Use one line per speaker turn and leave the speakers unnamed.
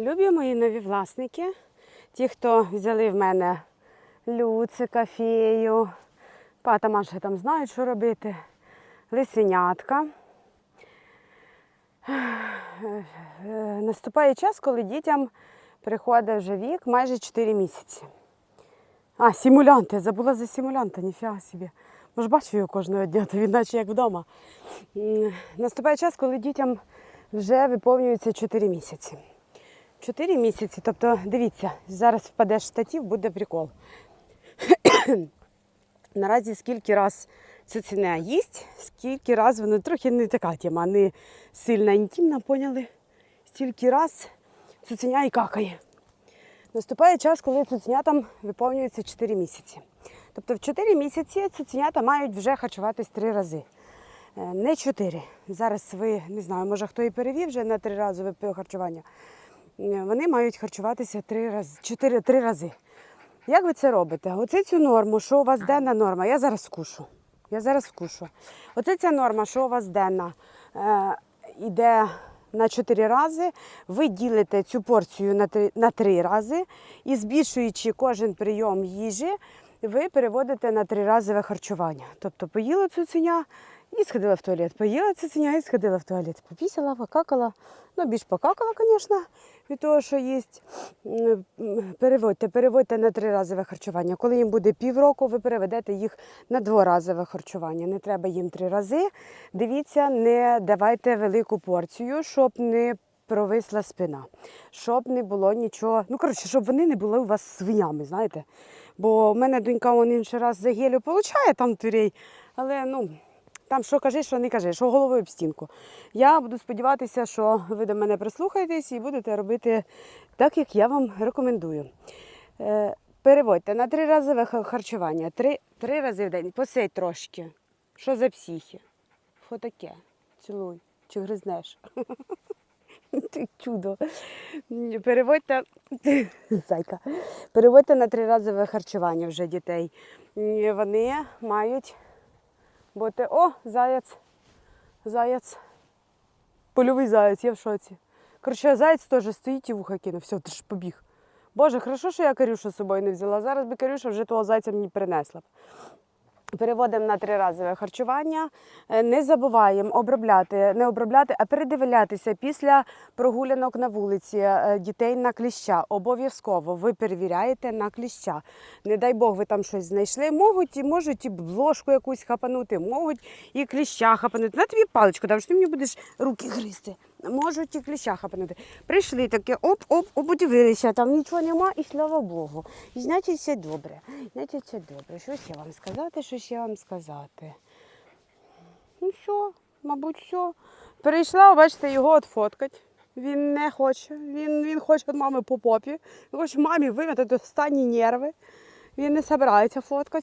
Любі мої нові власники, ті, хто взяли в мене люцика, фею, пата Маша там знають, що робити, лисенятка. Е, Наступає час, коли дітям приходить вже вік майже 4 місяці. А, симулянти, забула за симулянта, ніфіга собі. Може, бачу його кожного дня, то він наче як вдома. Наступає час, коли дітям вже виповнюється 4 місяці. 4 місяці, тобто дивіться, зараз впадеш в штатів, буде прикол. Наразі скільки раз цуценя їсть, скільки раз воно трохи не така тема, не сильно інтимна, поняли? Стільки раз цуценя і какає. Наступає час, коли цуценятам виповнюється 4 місяці. Тобто в 4 місяці цуценята мають вже харчуватись 3 рази. Е, Не 4. Зараз ви не знаю, може хто і перевів вже на 3 рази харчування. Е, Вони мають харчуватися 3 рази, 4 3 рази. Як ви це робите? Оце цю норму, що у вас денна норма, я зараз вкушу. Я зараз вкушу. Оце ця норма, що у вас денна, е, йде на 4 рази. Ви ділите цю порцію на 3, на 3 рази і збільшуючи кожен прийом їжі, ви переводите на триразове харчування. Тобто поїла цуценя і сходила в туалет. Поїла цуценя і сходила в туалет. Попісила, покакала. Ну, більш покакала, звісно, від того, що їсть. Переводьте, переводьте на триразове харчування. Коли їм буде півроку, ви переведете їх на дворазове харчування. Не треба їм три рази. Дивіться, не давайте велику порцію, щоб не провисла спина, щоб не було нічого. Ну, коротше, щоб вони не були у вас свинями, знаєте. Бо в мене донька он інший раз за гелю получає там тюрей, але ну. Там що кажи, що не кажи, що головою об стінку. Я буду сподіватися, що ви до мене прислухаєтесь і будете робити так, як я вам рекомендую. Е, переводьте на три рази харчування, три, три рази в день. Посидь трошки. Що за психи? Що таке? Цілуй. Чи гризнеш? Ти чудо. Переводьте, зайка. Переводьте на триразове харчування вже дітей. Вони мають бути. О, заяць. Заяць. Польовий заяць, я в шоці. Коротше, заяць теж стоїть і вуха кинув. Все, ти ж побіг. Боже, хорошо, що я Карюшу з собою не взяла. Зараз би Карюша вже того зайця мені принесла. Переводимо на триразове харчування. Е, Не забуваємо обробляти, не обробляти, а передивлятися після прогулянок на вулиці е, дітей на кліща. Обов'язково ви перевіряєте на кліща. Не дай Бог, ви там щось знайшли. Можуть і можуть і ложку якусь хапанути, можуть і кліща хапанути. На тобі паличку дам, що ти мені будеш руки гризти. Можуть і кліща хапанути. Прийшли таке, оп-оп, обдивилися, там нічого нема, і слава Богу. І значить все добре. Значить, все добре. Що ще вам сказати, що ще вам сказати? Ну все, мабуть, все. Перейшла, бачите, його отфоткать. Він не хоче. Він, він хоче від мами по попі. Він хоче мамі вимити останні нерви. Він не збирається фоткати.